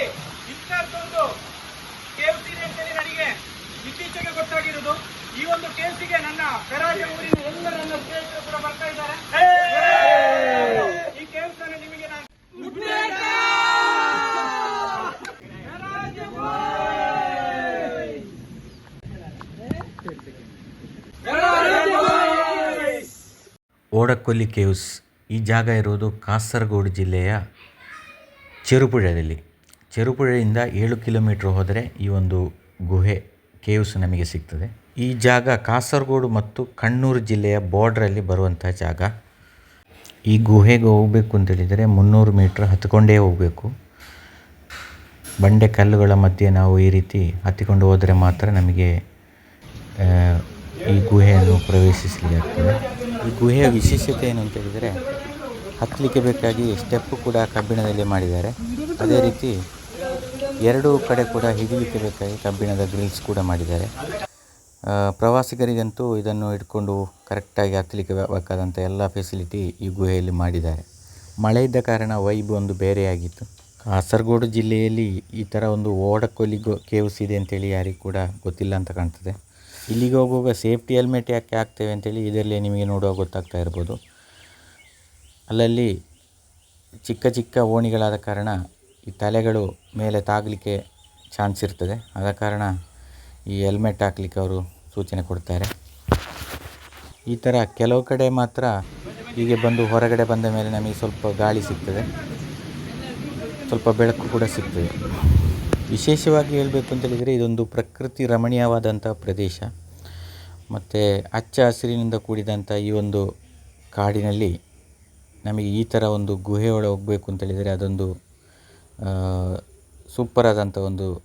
ಸಂದರ್ಭದಲ್ಲಿ ಇಂಥದ್ದೊಂದು ಕೇಳ್ತೀನಿ ಅಂತೇಳಿ ನನಗೆ ಇತ್ತೀಚೆಗೆ ಗೊತ್ತಾಗಿರೋದು. ಈ ಒಂದು ಕೇಸಿಗೆ ನನ್ನ ಕರಾಜ ಊರಿನ ಎಲ್ಲ ನನ್ನ ಸ್ನೇಹಿತರು ಕೂಡ ಬರ್ತಾ ಇದ್ದಾರೆ. ಈ ಕೇಸನ್ನು ನಿಮಗೆ ನಾನು ಓಡಕೊಲ್ಲಿ ಕೇವ್ಸ್ ಈ ಜಾಗ ಇರುವುದು ಕಾಸರಗೋಡು ಜಿಲ್ಲೆಯ ಚಿರುಪುಳ್ಳದಲ್ಲಿ ಚೆರುಪುഴೆಯಿಂದ ಏಳು ಕಿಲೋಮೀಟ್ರ್ ಹೋದರೆ ಈ ಒಂದು ಗುಹೆ ಕೇವ್ಸ್ ನಮಗೆ ಸಿಗ್ತದೆ. ಈ ಜಾಗ ಕಾಸರಗೋಡು ಮತ್ತು ಕಣ್ಣೂರು ಜಿಲ್ಲೆಯ ಬಾರ್ಡ್ರಲ್ಲಿ ಬರುವಂಥ ಜಾಗ. ಈ ಗುಹೆಗೆ ಹೋಗಬೇಕು ಅಂತೇಳಿದರೆ ಮುನ್ನೂರು ಮೀಟ್ರ್ ಹತ್ಕೊಂಡೇ ಹೋಗಬೇಕು. ಬಂಡೆ ಕಲ್ಲುಗಳ ಮಧ್ಯೆ ನಾವು ಈ ರೀತಿ ಹತ್ತಿಕೊಂಡು ಹೋದರೆ ಮಾತ್ರ ನಮಗೆ ಈ ಗುಹೆಯನ್ನು ಪ್ರವೇಶಿಸಲಿಕ್ಕೆ ಆಗ್ತದೆ. ಈ ಗುಹೆಯ ವಿಶೇಷತೆ ಏನು ಅಂತ ಹೇಳಿದರೆ, ಹತ್ತಲಿಕ್ಕೆ ಬೇಕಾಗಿ ಸ್ಟೆಪ್ಪು ಕೂಡ ಕಬ್ಬಿಣದಲ್ಲಿ ಮಾಡಿದ್ದಾರೆ. ಅದೇ ರೀತಿ ಎರಡೂ ಕಡೆ ಕೂಡ ಹಿಡಿಲಿಕ್ಕೆ ಬೇಕಾಗಿ ಕಬ್ಬಿಣದ ಗ್ರಿಲ್ಸ್ ಕೂಡ ಮಾಡಿದ್ದಾರೆ. ಪ್ರವಾಸಿಗರಿಗಂತೂ ಇದನ್ನು ಇಟ್ಕೊಂಡು ಕರೆಕ್ಟಾಗಿ ಹತ್ತಲಿಕ್ಕೆ ಬೇಕಾದಂಥ ಎಲ್ಲ ಫೆಸಿಲಿಟಿ ಈ ಗುಹೆಯಲ್ಲಿ ಮಾಡಿದ್ದಾರೆ. ಮಳೆ ಇದ್ದ ಕಾರಣ ವೈಬ್ ಒಂದು ಬೇರೆಯಾಗಿತ್ತು. ಕಾಸರಗೋಡು ಜಿಲ್ಲೆಯಲ್ಲಿ ಈ ಥರ ಒಂದು ಓಡಕೊಲ್ಲಿ ಗೊ ಕೇವ್ಸ್ ಇದೆ ಅಂತೇಳಿ ಯಾರಿಗೂ ಕೂಡ ಗೊತ್ತಿಲ್ಲ ಅಂತ ಕಾಣ್ತದೆ. ಇಲ್ಲಿಗೆ ಹೋಗುವಾಗ ಸೇಫ್ಟಿ ಹೆಲ್ಮೆಟ್ ಯಾಕೆ ಹಾಕ್ತೇವೆ ಅಂತೇಳಿ ಇದರಲ್ಲಿ ನಿಮಗೆ ನೋಡುವಾಗ ಗೊತ್ತಾಗ್ತಾ ಇರ್ಬೋದು. ಅಲ್ಲಲ್ಲಿ ಚಿಕ್ಕ ಚಿಕ್ಕ ಓಣಿಗಳಾದ ಕಾರಣ ಈ ತಲೆಗಳು ಮೇಲೆ ತಾಗಲಿಕ್ಕೆ ಚಾನ್ಸ್ ಇರ್ತದೆ. ಆದ ಕಾರಣ ಈ ಹೆಲ್ಮೆಟ್ ಹಾಕ್ಲಿಕ್ಕೆ ಅವರು ಸೂಚನೆ ಕೊಡ್ತಾರೆ. ಈ ಥರ ಕೆಲವು ಕಡೆ ಮಾತ್ರ ಹೀಗೆ ಬಂದು ಹೊರಗಡೆ ಬಂದ ಮೇಲೆ ನಮಗೆ ಸ್ವಲ್ಪ ಗಾಳಿ ಸಿಗ್ತದೆ. ಸ್ವಲ್ಪ ಬೆಳಕು ಕೂಡ ಸಿಗ್ತದೆ. ವಿಶೇಷವಾಗಿ ಹೇಳಬೇಕು ಅಂತ ಹೇಳಿದರೆ ಇದೊಂದು ಪ್ರಕೃತಿ ರಮಣೀಯವಾದಂಥ ಪ್ರದೇಶ. ಮತ್ತು ಹಚ್ಚ ಹಸಿರಿನಿಂದ ಕೂಡಿದಂಥ ಈ ಒಂದು ಕಾಡಿನಲ್ಲಿ ನಮಗೆ ಈ ಥರ ಒಂದು ಗುಹೆಯೊಳಗೆ ಹೋಗಬೇಕು ಅಂತೇಳಿದರೆ ಅದೊಂದು ಸೂಪರ್ ಆದಂಥ ಒಂದು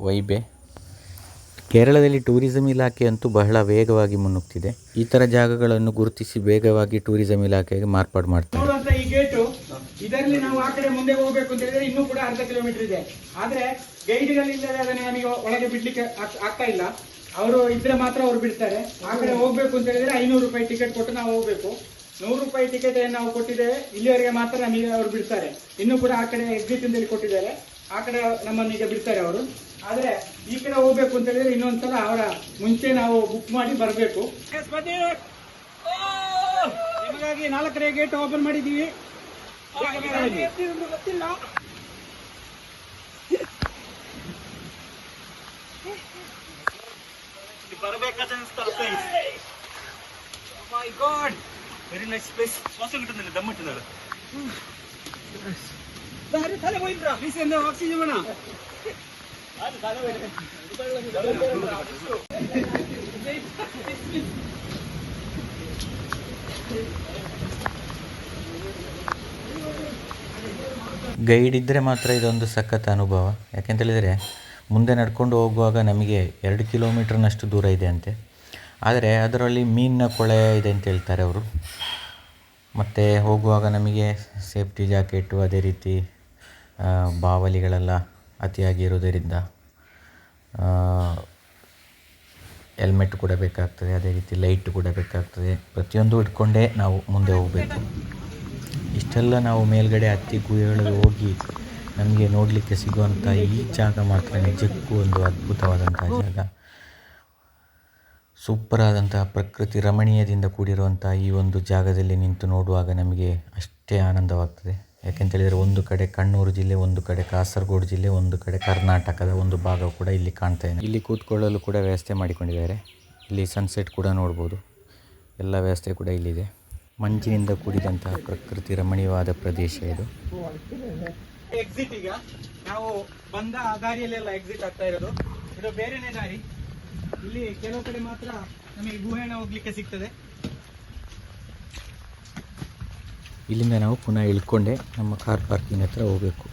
ವೈಬೆ. ಕೇರಳದಲ್ಲಿ ಟೂರಿಸಂ ಇಲಾಖೆ ಅಂತೂ ಬಹಳ ವೇಗವಾಗಿ ಮುನ್ನುಗ್ತಿದೆ. ಈ ಥರ ಜಾಗಗಳನ್ನು ಗುರುತಿಸಿ ವೇಗವಾಗಿ ಟೂರಿಸಂ ಇಲಾಖೆಗೆ ಮಾರ್ಪಾಡು ಮಾಡ್ತಾರೆ. ಈ ಗೇಟು ಇದರಲ್ಲಿ ನಾವು ಆ ಕಡೆ ಮುಂದೆ ಹೋಗಬೇಕು ಅಂತ ಹೇಳಿದ್ರೆ ಇನ್ನೂ ಕೂಡ ಅರ್ಧ ಕಿಲೋಮೀಟರ್ ಇದೆ. ಆದ್ರೆ ಗೈಡ್ಗಳಿಲ್ಲದೆ ಅದನ್ನ ನಮಗೆ ಒಳಗೆ ಬಿಡ್ಲಿಕ್ಕೆ ಆಗ್- ಆಗ್ತಾ ಇಲ್ಲ. ಅವರು ಇದ್ರೆ ಮಾತ್ರ ಅವ್ರು ಬಿಡ್ತಾರೆ. ಆ ಕಡೆ ಹೋಗ್ಬೇಕು ಅಂತ ಹೇಳಿದ್ರೆ ಐನೂರು ರೂಪಾಯಿ ಟಿಕೆಟ್ ಕೊಟ್ಟು ನಾವು ಹೋಗ್ಬೇಕು. ನೂರು ರೂಪಾಯಿ ಟಿಕೆಟ್ ಏನು ನಾವು ಕೊಟ್ಟಿದ್ದೇವೆ ಇಲ್ಲಿವರೆಗೆ ಮಾತ್ರ ನಮಗೆ ಅವರು ಬಿಡ್ತಾರೆ. ಇನ್ನೂ ಕೂಡ ಆ ಕಡೆ ಎಕ್ಸಿಟ್ ಅಂತೇಳಿ ಕೊಟ್ಟಿದ್ದಾರೆ. ಆ ಕಡೆ ನಮ್ಮನ್ನು ಈಗ ಬಿಡ್ತಾರೆ ಅವರು. ಆದರೆ ಈ ಕಡೆ ಹೋಗ್ಬೇಕು ಅಂತ ಹೇಳಿದ್ರೆ ಇನ್ನೊಂದ್ಸಲ ಅವರ ಮುಂಚೆ ನಾವು ಬುಕ್ ಮಾಡಿ ಬರಬೇಕು. ನಿಮಗಾಗಿ ನಾಲ್ಕನೇ ಗೇಟ್ ಓಪನ್ ಮಾಡಿದ್ದೀವಿ. ಗೊತ್ತಿಲ್ಲ. ಬರಬೇಕಾದ my god very nice place ಶ್ವಾಸ കിട്ടുന്നില്ല ದಮ್ಮಿಟ್ಟಿದ್ದಾರೆ തല പോയിട്ടാ പ്ലീസ് എന്താ ഓക്സിജൻ വേണം ಗೈಡ್ ಇದ್ದರೆ ಮಾತ್ರ ಇದೊಂದು ಸಖತ್ ಅನುಭವ ಯಾಕೆಂತ ಹೇಳಿದರೆ ಮುಂದೆ ನಡ್ಕೊಂಡು ಹೋಗುವಾಗ ನಮಗೆ ಎರಡು ಕಿಲೋಮೀಟ್ರ್ನಷ್ಟು ದೂರ ಇದೆ ಅಂತೆ ಆದರೆ ಅದರಲ್ಲಿ ಮೀನಿನ ಕೊಳೆ ಇದೆ ಅಂತ ಹೇಳ್ತಾರೆ ಅವರು. ಮತ್ತು ಹೋಗುವಾಗ ನಮಗೆ ಸೇಫ್ಟಿ ಜಾಕೆಟು, ಅದೇ ರೀತಿ ಬಾವಲಿಗಳೆಲ್ಲ ಅತಿಯಾಗಿ ಇರೋದರಿಂದ ಹೆಲ್ಮೆಟ್ ಕೂಡ ಬೇಕಾಗ್ತದೆ, ಅದೇ ರೀತಿ ಲೈಟ್ ಕೂಡ ಬೇಕಾಗ್ತದೆ. ಪ್ರತಿಯೊಂದು ಇಟ್ಕೊಂಡೇ ನಾವು ಮುಂದೆ ಹೋಗಬೇಕು. ಇಷ್ಟೆಲ್ಲ ನಾವು ಮೇಲ್ಗಡೆ ಹತ್ತಿ ಗುಹೆಗಳಿಗೆ ಹೋಗಿ ನಮಗೆ ನೋಡಲಿಕ್ಕೆ ಸಿಗುವಂಥ ಈ ಜಾಗ ಮಾತ್ರ ನಿಜಕ್ಕೂ ಒಂದು ಅದ್ಭುತವಾದಂಥ ಜಾಗ. ಸೂಪರ್ ಆದಂತಹ ಪ್ರಕೃತಿ ರಮಣೀಯದಿಂದ ಕೂಡಿರುವಂಥ ಈ ಒಂದು ಜಾಗದಲ್ಲಿ ನಿಂತು ನೋಡುವಾಗ ನಮಗೆ ಅಷ್ಟೇ ಆನಂದವಾಗ್ತದೆ. ಯಾಕೆಂತೇಳಿದರೆ ಒಂದು ಕಡೆ ಕಣ್ಣೂರು ಜಿಲ್ಲೆ, ಒಂದು ಕಡೆ ಕಾಸರಗೋಡು ಜಿಲ್ಲೆ, ಒಂದು ಕಡೆ ಕರ್ನಾಟಕದ ಒಂದು ಭಾಗ ಕೂಡ ಇಲ್ಲಿ ಕಾಣ್ತಾ ಇದೆ. ಇಲ್ಲಿ ಕೂತ್ಕೊಳ್ಳಲು ಕೂಡ ವ್ಯವಸ್ಥೆ ಮಾಡಿಕೊಂಡಿದ್ದಾರೆ. ಇಲ್ಲಿ ಸನ್ಸೆಟ್ ಕೂಡ ನೋಡ್ಬೋದು. ಎಲ್ಲ ವ್ಯವಸ್ಥೆ ಕೂಡ ಇಲ್ಲಿದೆ. ಮಂಜಿನಿಂದ ಕೂಡಿದಂತಹ ಪ್ರಕೃತಿ ರಮಣೀಯವಾದ ಪ್ರದೇಶ ಇದು. ಎಕ್ಸಿಟ್ ಈಗ. ನಾವು ಬಂದ ಆ ದಾರಿಯಲ್ಲೆಲ್ಲ ಎಕ್ಸಿಟ್ ಆಗ್ತಾ ಇರೋದು. ಇದು ಬೇರೆನೇ ದಾರಿ. ಇಲ್ಲಿ ಕೆಲವು ಕಡೆ ಮಾತ್ರ ನಮಗೆ ಗುಹೆಣ ಹೋಗ್ಲಿಕ್ಕೆ ಸಿಗ್ತದೆ. ಇಲ್ಲಿಂದ ನಾವು ಪುನಃ ಇಳ್ಕೊಂಡೆ ನಮ್ಮ ಕಾರ್ ಪಾರ್ಕಿಂಗ್ ಹತ್ರ ಹೋಗಬೇಕು.